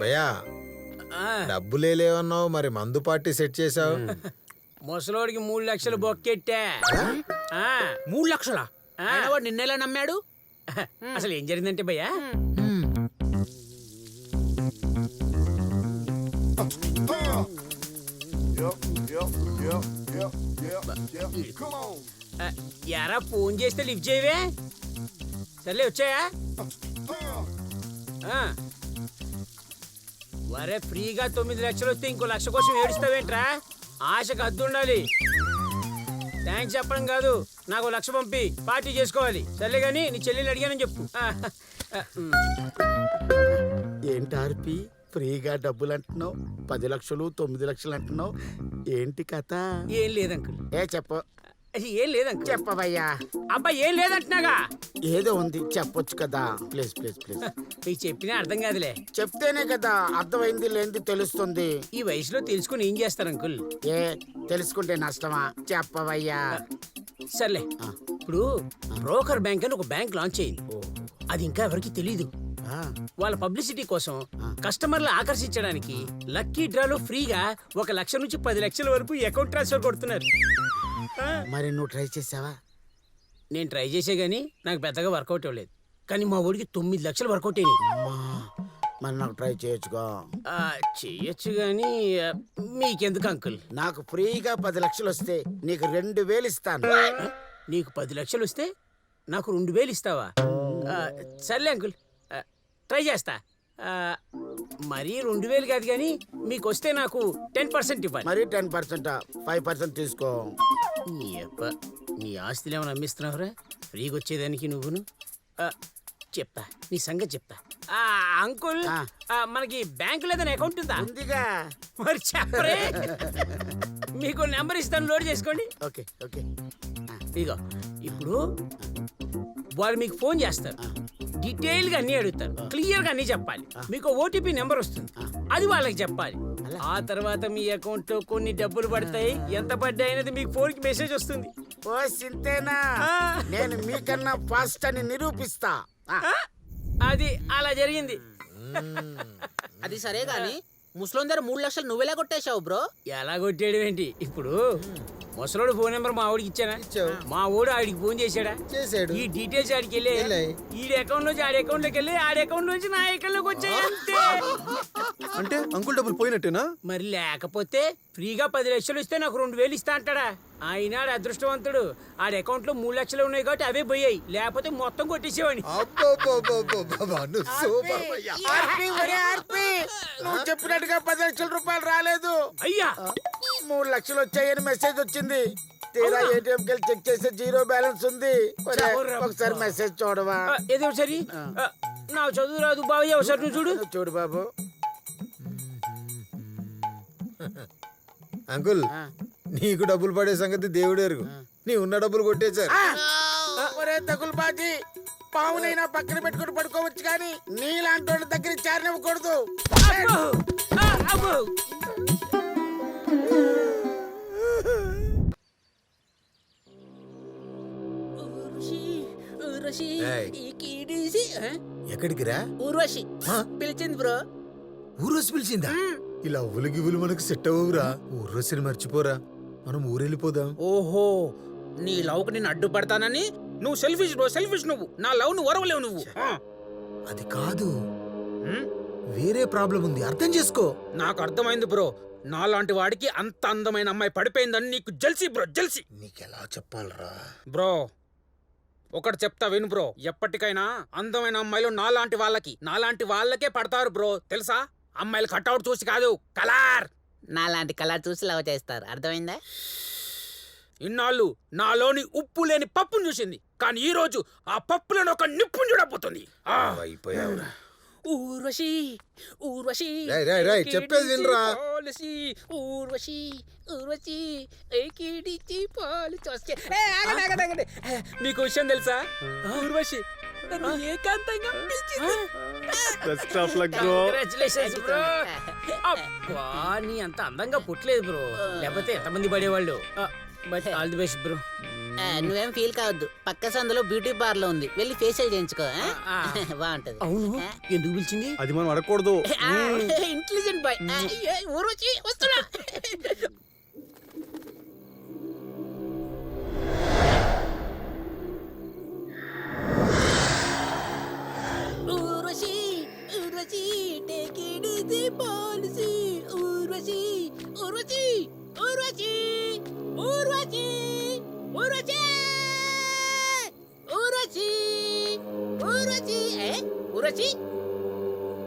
భయ్యా డబ్బులే లేవన్నావు మరి మందు పార్టీ సెట్ చేసావు ముసలోడికి మూడు లక్షలు బొక్కెట్టా. ఆ, మూడు లక్షలా? వాడు నిన్నెలా నమ్మాడు? అసలు ఏం జరిగిందంటే భయ్యా? యారా ఫోన్ చేస్తే లిఫ్ట్ చేయవే? సర్లే వచ్చాయా? ఆ. వరే ఫ్రీగా తొమ్మిది లక్షలు వస్తే ఇంకో లక్ష కోసం ఏడుస్తావేంట్రా? ఆశకు హద్దు ఉండాలి. థ్యాంక్స్ చెప్పడం కాదు నాకు లక్ష పంపి పార్టీ చేసుకోవాలి. సర్లే కానీ నీ చెల్లెలు అడిగానని చెప్పు. ఏంటి ఆర్పి ఫ్రీగా డబ్బులు అంటున్నావు పది లక్షలు తొమ్మిది లక్షలు అంటున్నావు ఏంటి కథ? ఏం లేదంకుల్. ఏ చెప్పు. ఏం లేదంకుల్ చెప్పవయ్యా. అబ్బా ఏం లేదంటున్నాగా? ఏదో ఉంది చెప్పొచ్చు కదా. Please please please. నీకు చెప్పినా అర్థం కాదులే. చెప్తేనే కదా అర్థమైంది లేనిది తెలుస్తుంది. ఈ వయసులో తెలుసుకుని ఏం చేస్తారు అంకుల్? ఏ తెలుసుకుంటే నష్టమా? చెప్పవయ్యా. సర్లే. ఇప్పుడు బ్రోకర్ బ్యాంక్ అని ఒక బ్యాంక్ లాంచ్ అయింది. అది ఇంకా ఎవరికి తెలియదు వాళ్ళ పబ్లిసిటీ కోసం కస్టమర్లు ఆకర్షించడానికి లక్కీ డ్రాలో ఫ్రీగా ఒక లక్ష నుంచి పది లక్షల వరకు అకౌంట్ ట్రాన్స్ఫర్ కొడుతున్నారు. మరి నువ్వు ట్రై చేసావా? నేను ట్రై చేసే గానీ నాకు పెద్దగా వర్కౌట్ అవ్వలేదు కానీ మా ఊడికి తొమ్మిది లక్షలు వర్కౌట్ అయినాయి. అమ్మా, మరి నాకు ట్రై చేయొచ్చుగా? ఆ, చెయ్యొచ్చు కానీ ఆ, మీకెందుకు అంకుల్? నాకు ఫ్రీగా పది లక్షలు వస్తే నీకు రెండు వేలు ఇస్తాను. నీకు పది లక్షలు వస్తే నాకు రెండు వేలు ఇస్తావా? ఆ, సర్లే అంకుల్ ఆ, ట్రై చేస్తా. మరీ రెండు వేలు కాదు కానీ మీకు వస్తే నాకు టెన్ పర్సెంట్ ఇవ్వాలి. మరి టెన్ పర్సెంట్ ఫైవ్ పర్సెంట్ తీసుకో. నీ అబ్బ నీ ఆస్తులు ఏమైనా అమ్మిస్తున్నావురా? ఫ్రీగా వచ్చేదానికి నువ్వును చెప్తా నీ సంగతి చెప్తా. ఆ, అంకుల్ మనకి బ్యాంకులో ఏదైనా అకౌంట్ ఉందా? ఉందిగా. మరి చెప్పరే. మీకు నెంబర్ ఇస్తాను లోడ్ చేసుకోండి. Okay okay. ఇదిగో ఇప్పుడు వాళ్ళు మీకు ఫోన్ చేస్తారు. డీటెయిల్గా అన్ని అడుగుతారు. క్లియర్గా అన్ని చెప్పాలి. మీకు ఓటీపీ నెంబర్ వస్తుంది. అది వాళ్ళకి చెప్పాలి. ఆ తర్వాత మీ అకౌంట్లో కొన్ని డబ్బులు పడతాయి. ఎంత పడ్డాయి అనేది మీకు ఫోన్కి మెసేజ్ వస్తుంది. ఓ సింతేనా. నేను మీకన్నా ఫాస్ట్ అని నిరూపిస్తా? అది అలా జరిగింది. అది సరే గాని ముసలోని దగ్గర మూడు లక్షలు నువ్వెలా కొట్టేశావు బ్రో? ఎలా కొట్టేయడం ఏంటి? ఇప్పుడు ముసలోడు ఫోన్ నెంబర్ మా ఆవిడికి ఇచ్చానా? ఇచ్చావు. మా ఓడు ఆడికి ఫోన్ చేశాడా? చేశాడు. ఈ డీటెయిల్స్ ఆడికి వెళ్ళి వెళ్ళాయి. ఈ అకౌంట్ నుంచి ఆడి అకౌంట్లోకి వెళ్ళి ఆడి అకౌంట్ నుంచి నా అకౌంట్లోకి వచ్చాయి అంతే. అంటే అంకుల్ డబ్బులు పోయినట్టేనా? మరి లేకపోతే ఫ్రీగా పది లక్షలు ఇస్తే నాకు రెండు వేలు ఇస్తా అంటాడా? ఆయన అదృష్టవంతుడు. ఆడి అకౌంట్లో మూడు లక్షలు ఉన్నాయి కాబట్టి అవే పోయాయి. లేకపోతే మొత్తం కొట్టేసేవాడిని. అబ్బబ్బబ్బబ్బబ్బబ్బ, నువ్వు సూపర్ భయ్యా. ఆర్పి, ఒరే ఆర్పి, నువ్వు చెప్పినట్టుగా పది లక్షల రూపాయలు రాలేదు. అయ్యా! మూడు లక్షలు వచ్చాయని మెసేజ్ వచ్చింది. తీరా ఏటీఎం కెళ్ళి చెక్ చేస్తే జీరో బ్యాలెన్స్ ఉంది. ఒరే, ఒకసారి మెసేజ్ చూడవా? ఏదో ఒకసారి? ఆ, నా చదువు రాదు బావయ్య ఒకసారి నువ్వు చూడు. చూడు బాబు. అంకుల్ నీకు డబ్బులు పడే సంగతి దేవుడు ఎరుగు నీ ఉన్న డబ్బులు కొట్టేశారు ఆ, ఒరే తగులు బాజీ. పావునైనా పక్కన పెట్టుకుని పడుకోవచ్చు కానీ నీలాంటి వాళ్ళ దగ్గర చేరనివ్వకూడదు. అబ్బో! ఆ, అబ్బో! ఊర్వశి ఏయ్. ఈ కీడీసి ఆ? ఎక్కడికి రా ఊర్వశి. ఆ? పిలిచింది బ్రో. ఊరోసి పిలిచిందా? ఇలా ఉలిగి ఉలు మనకు సెట్ అవ్వవురా. ఊరోసిని మర్చిపోరా. మనం ఊరెళ్ళిపోదాం. ఓహో నీ లవ్కు నేను అడ్డుపడతానని? నువ్వు సెల్ఫిష్ బ్రో సెల్ఫిష్ నువ్వు. నా లవ్ను వరవలేవు నువ్వు ఆ. అది కాదు? వేరే ప్రాబ్లం ఉంది. అర్థం చేసుకో. నాకు అర్థమైంది బ్రో. నాలాంటి వాడికి అంత అందమైన అమ్మాయి పడిపోయిందని నీకు జల్సీ బ్రో జల్సీ. నీకెలా చెప్పాలరా? బ్రో ఒకటి చెప్తా విను బ్రో ఎప్పటికైనా అందమైన అమ్మాయిలు నాలాంటి వాళ్ళకి నాలాంటి వాళ్ళకే పడతారు బ్రో తెలుసా? అమ్మాయిలు కట్అవుట్ చూసి కాదు కలార్! నాలాంటి కలర్ చూసి లవ్ చేస్తారు అర్థమైందా? ఇన్నాళ్ళు నాలోని ఉప్పు లేని పప్పును చూసింది కానీ ఈ రోజు ఆ పప్పులను ఒక నిప్పును చూడబోతుంది. ఆ! అయిపోయావురా. ఊర్వశి ఊర్వశి రేయ్, రేయ్, రేయ్, చెప్పేది వినరా? పాలసీ ఊర్వశి ఊర్వశి ఏకిడిచి పాలసీ. వస్తే ఏ, ఆగండి, ఆగండి, ఆగండి. ఏ, మీకు విషయం తెలుసా? ఊర్వశి నన్ను ఏకాంతంగా పిలిచింది. Best of luck bro Congratulations, bro. అబ్బా నీ అంత అందంగా పుట్టలేదు బ్రో లేకపోతే ఎంతమంది పడేవాళ్ళు? But all the best bro ఆ, నువ్వేం ఫీల్ కావద్దు. పక్క సందులో బ్యూటీ పార్లర్ ఉంది. వెళ్ళి ఫేషియల్ చేయించుకో ఆ? బాగుంటది. అవును. ఎందుకు పిలిచింది? అది మనం అడగకూడదు. ఇంటెలిజెంట్ బాయ్ ఊరొచ్చి వస్తున్నా. ఏ ఊర్వశి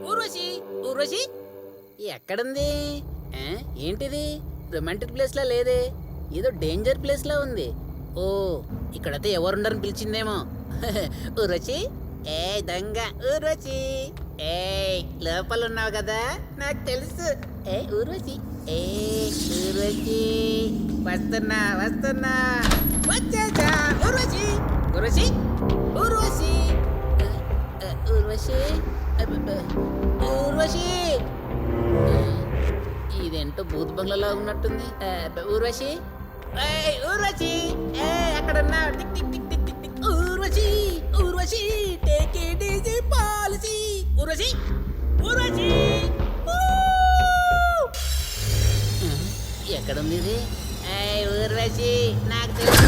ఊర్వశి ఊర్వశి ఎక్కడుంది? ఏ? ఏంటిది? రొమాంటిక్ ప్లేస్లా లేదే. ఏదో డేంజర్ ప్లేస్లా ఉంది. ఓ ఇక్కడైతే ఎవరుండరని పిలిచిందేమో. ఊర్వశి ఏ దొంగ ఊర్వశి ఏ లోపల ఉన్నావు కదా? నాకు తెలుసు. ఏ ఊర్వశి ఏ ఊర్వశి వస్తున్నా వస్తున్నా. వచ్చేసా ఊర్వశి ఊర్వశి ఊర్వశి ఊర్వశి ఊర్వశి ఇదేంటో భూత బంగ్లాలో ఉన్నట్టుంది ఊర్వశి ఏయ్, ఊర్వశి ఏ అక్కడ ఉన్నావు tick tick tick tick tick tick Urvashi Urvashi take it easy policy Urvashi Urvashi ఎక్కడుంది ఇది ఏయ్, ఊర్వశి నాకు తెలుసు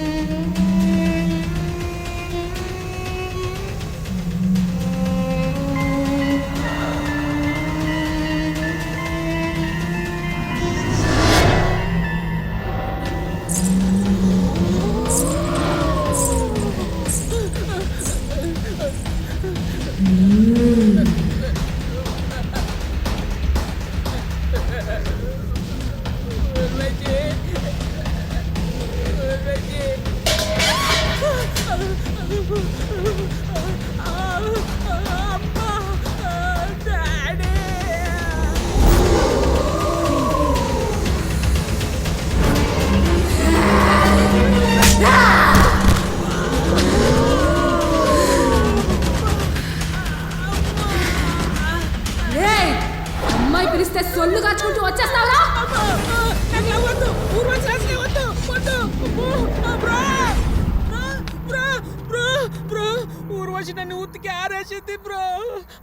ఊర్వశి ఆరేసింది బ్రో.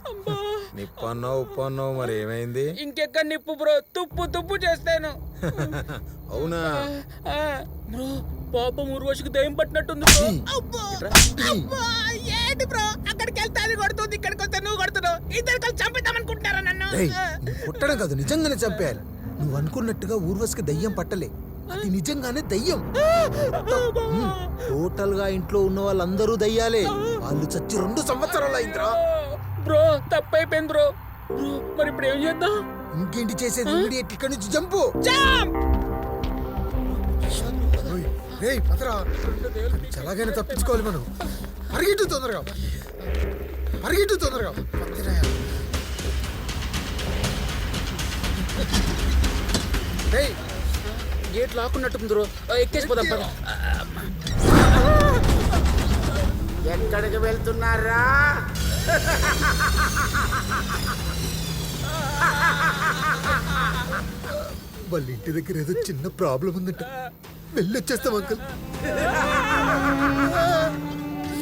అమ్మా నిప్పన్నో ఉప్పన్నో మరి ఏమైంది? ఇంకెక్కడ నిప్పు బ్రో? తుప్పు తుప్పు చేస్తాను. అవునా? బ్రో పాపం ఊర్వశికి దయ్యం పట్టినట్టుంది బ్రో. అబ్బా, అబ్బా, ఏంటి బ్రో? అక్కడికి వెళ్తే అది కొడుతుంది ఇక్కడికి వస్తే నువ్వు కొడుతున్నావు. ఇద్దరు కలిసి చంపిద్దాం అనుకుంటారా నన్ను నువ్వు కొట్టడం కాదు నిజంగానే చంపేయాలి. నువ్వు అనుకున్నట్టుగా ఊర్వశికి దయ్యం పట్టలే. అది నిజంగానే దయ్యం. టోటల్గా ఇంట్లో ఉన్న వాళ్ళందరూ దయ్యాలే. వాళ్ళు చచ్చి రెండు సంవత్సరాలు అయిందిరా. బ్రో తప్పైపోయింది బ్రో. బ్రో మరి ఇప్పుడు ఏం చేద్దాం? ఇంకేంటి చేసేది? ఇమీడియట్ ఇక్కడి నుంచి జంపు రేయ్ పదరా ఎలాగైనా తప్పించుకోవాలి మనం. పరిగెట్టు తొందరగా. పరిగెట్టు తొందరగా. రేయ్ గేట్ లాక్కున్నట్టుంది బ్రో ఎక్కేసిపోదాం పద. ఎక్కడికి వెళ్తున్నారా? వాళ్ళ ఇంటి దగ్గర ఏదో చిన్న ప్రాబ్లం ఉందంట. వెళ్ళొచ్చేస్తాం అంకుల్.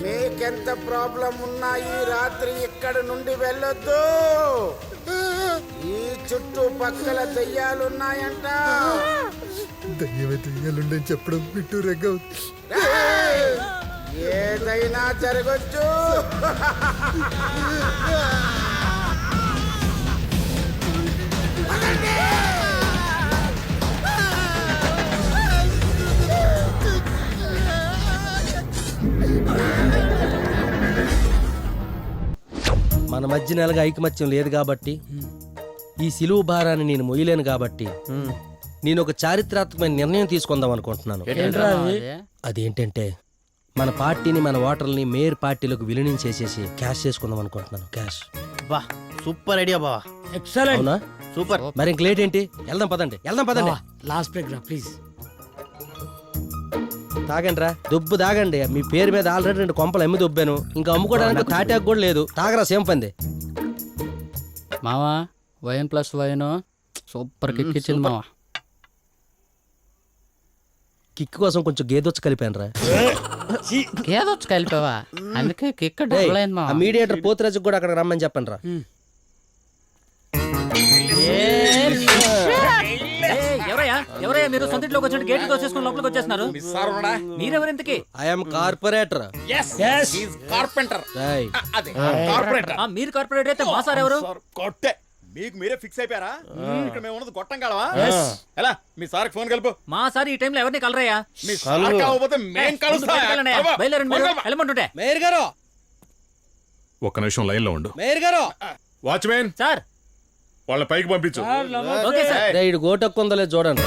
మీకెంత ప్రాబ్లం ఉన్నా ఈ రాత్రి ఇక్కడ నుండి వెళ్ళొద్దు. ఈ చుట్టుపక్కల దెయ్యాలున్నాయంట. దయ్యమే దయ్యాలుండని చెప్పడం వింటూ రెగ్గ! ఏదైనా జరగచ్చు మన మధ్య నెలగా ఐకమత్యం లేదు కాబట్టి ఈ సిలువు భారాన్ని నేను మొయ్యలేను కాబట్టి నేను ఒక చారిత్రాత్మకమైన నిర్ణయం తీసుకుందాం అనుకుంటున్నాను. అదేంటంటే మన పార్టీని మన ఓటర్ని మేయర్ పార్టీలకు విలీనం చేసేసి క్యాష్ చేసుకుందాం అనుకుంటున్నాను క్యాష్. బా సూపర్ ఐడియా బావా. అవునా? సూపర్. మరి ఇంక లేట్ ఏంటి? వెళ్దాం పదండి వెళ్దాం పదండి. లాస్ట్ బ్రేక్ రా ప్లీజ్. తాగండి రా దుబ్బు తాగండి. మీ పేరు మీద ఆల్రెడీ రెండు కొంపలు అమ్మి దుబ్బాను. ఇంకా అమ్ముకోవడానికి తాటాకు కూడా లేదు. తాగరా సేమ్ పంది. మావా wine plus wine. Super kick ఇచ్చింది మావా. కిక్ కోసం కొంచెం గేదొచ్చు కలిపాను రా ఏదొచ్చు కలిపావా? అందుకే కిక్ డబుల్ అయింది మావా. మీడియేటర్ పోతురాజుకి కూడా అక్కడ రమ్మని చెప్పండి రా ఎవరయ్యా? ఎవరయ్యా మీరు? సొంత ఇంట్లోకి వచ్చినట్టు గేట్లు తోసేసుకుని లోపలికి వచ్చేస్తున్నారు. మీరెవరింతకి ఐఎమ్ కార్పొరేటర్ కార్పెంటర్ ఆ, మీరు కార్పొరేట్ అయితే మా సార్ ఎవరు? కొట్టే. మీకు మీరే ఫిక్స్ అయిపోయారా? ఇక్కడ మేము ఉన్నది గొట్టం కాలవా ఎలా? మీ సార్కి ఫోన్ కలుపు. మా సార్ ఈ టైంలో ఎవరిని కలరయ్యా? మీ సార్ కాకపోతే మేం. వెళ్ళమంటుంటే. మేయర్ గారు. ఒక్క నిమిషం లైన్లో ఉండు. మేయర్ గారు. వాచ్మెన్. సార్. వాళ్ళ పైకి పంపించు. సార్ ఇడు గోటక్కుందలే చూడండి.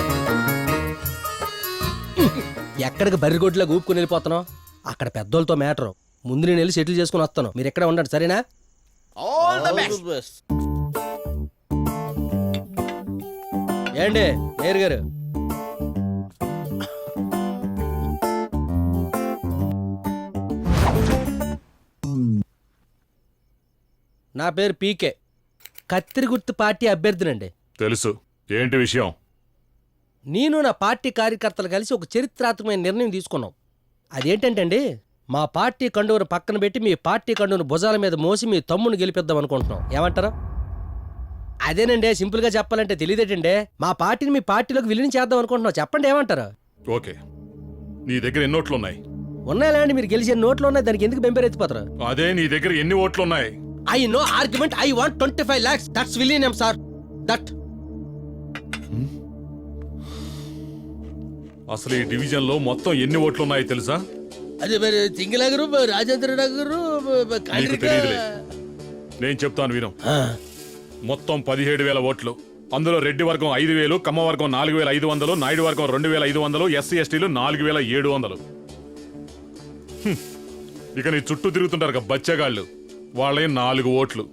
ఎక్కడికి బర్రిగొడ్లా ఊపుకుని వెళ్ళిపోతున్నావు? అక్కడ పెద్దోళ్ళతో మ్యాటర్. ముందు నేను వెళ్ళి సెటిల్ చేసుకుని వస్తాను. మీరు ఎక్కడ ఉండండి సరేనా? ఆల్ ద బెస్ట్ ఏండి మేయర్ గారు. నా పేరు పీకే. కత్తిరి గుర్తు పార్టీ అభ్యర్థినండి. తెలుసు. ఏంటి విషయం? నేను నా పార్టీ కార్యకర్తలు కలిసి ఒక చరిత్రాత్మకమైన నిర్ణయం తీసుకున్నాం. అదేంటంటే అండి మా పార్టీ కండువను పక్కన పెట్టి మీ పార్టీ కండువను భుజాల మీద మోసి మీ తమ్ముని గెలిపిద్దాం అనుకుంటున్నాం. ఏమంటారు? అదేనండి సింపుల్గా చెప్పాలంటే తెలియదేటండి. మా పార్టీని మీ పార్టీలోకి విలీనం చేద్దాం అనుకుంటున్నాం చెప్పండి ఏమంటారు? ఓకే. నీ దగ్గర ఎన్ని ఓట్లు ఉన్నాయి ఉన్నాయండి మీరు గెలిచే నోట్లు ఉన్నాయి దానికి ఎందుకు బెంపరెత్తిపోతారు అదే నీ దగ్గర ఎన్ని ఓట్లు ఉన్నాయి I no argument I want twenty five lakhs that's విలీనియం sir that అసలు ఈ డివిజన్లో మొత్తం ఎన్ని ఓట్లు ఉన్నాయి తెలుసా? అదే మరి సింగనగరు రాజేంద్ర నగరు నీకు తెలియదులే. నేను చెప్తాను విను. మొత్తం పదిహేడు వేల ఓట్లు. అందులో రెడ్డి వర్గం ఐదు వేలు కమ్మ వర్గం నాలుగు వేల ఐదు వందలు నాయుడు వర్గం రెండు వేల ఐదు వందలు ఎస్సీ ఎస్టీలు నాలుగు వేల ఏడు వందలు. హ్మ్. ఇక నీ చుట్టూ తిరుగుతుంటారు కదా బచ్చగాళ్ళు. వాళ్ళే నాలుగు ఓట్లు.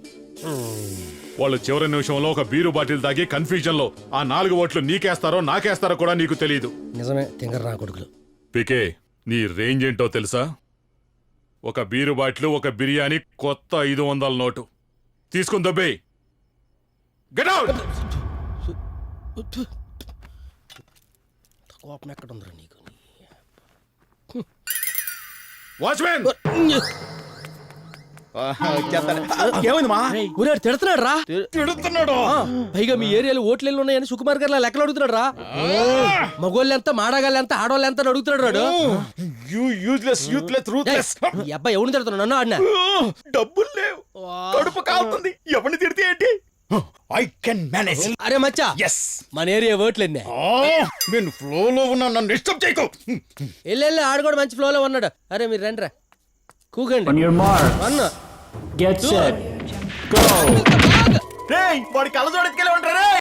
వాళ్ళు చివరి నిమిషంలో ఒక బీరు బాటిల్ తాగి కన్ఫ్యూజన్లో ఆ నాలుగు ఓట్లు నీకేస్తారో నాకేస్తారో కూడా నీకు తెలియదు నిజమే తింగర నా కొడుకులు. పికే నీ రేంజ్ ఏంటో తెలుసా? ఒక బీరు బాటిల్ ఒక బిర్యానీ కొత్త ఐదు వందల నోటు. తీసుకుని దబ్బే గెట్ అవుట్! కోపం ఎక్కడ ఉందిరా నీకు? వాచ్మెన్! ఏమైంది మా? ఊరాడు తిడుతున్నాడు రా తిడుతున్నాడు! పైగా మీ ఏరియాలో ఓట్లు ఉన్నాయని సుకుమార్ గారు లెక్కలు అడుగుతున్నాడు రా మగోళ్ళు ఎంత మాడగాళ్ళు ఎంత ఆడవాళ్ళు ఎంత అడుగుతున్నాడు వాడు యూ యూజ్లెస్ యూత్లెస్ రూత్లెస్ ఈ అబ్బాయి ఎవరిని తిడుతున్నాడు? నన్ను ఆడినా? డబ్బులు లేవు. కడుపు కాలుతుంది. ఎవరిని తిడితే ఏంటి? ఐ కెన్ మేనేజ్ అరే మచ్చా ఎస్ మన ఏరియా ఓట్లు ఎన్ని? నేను ఫ్లోలో ఉన్నా నన్ను డిస్టర్బ్ చేయకు. వెళ్ళి వెళ్ళి ఆడు కూడా మంచి ఫ్లోలో ఉన్నాడు. అరే మీరు రండి రా. కూకండి. వన్ రేయ్ వాడి కళ్ళ చూడెత్తుకెళ్ళి ఉంటారే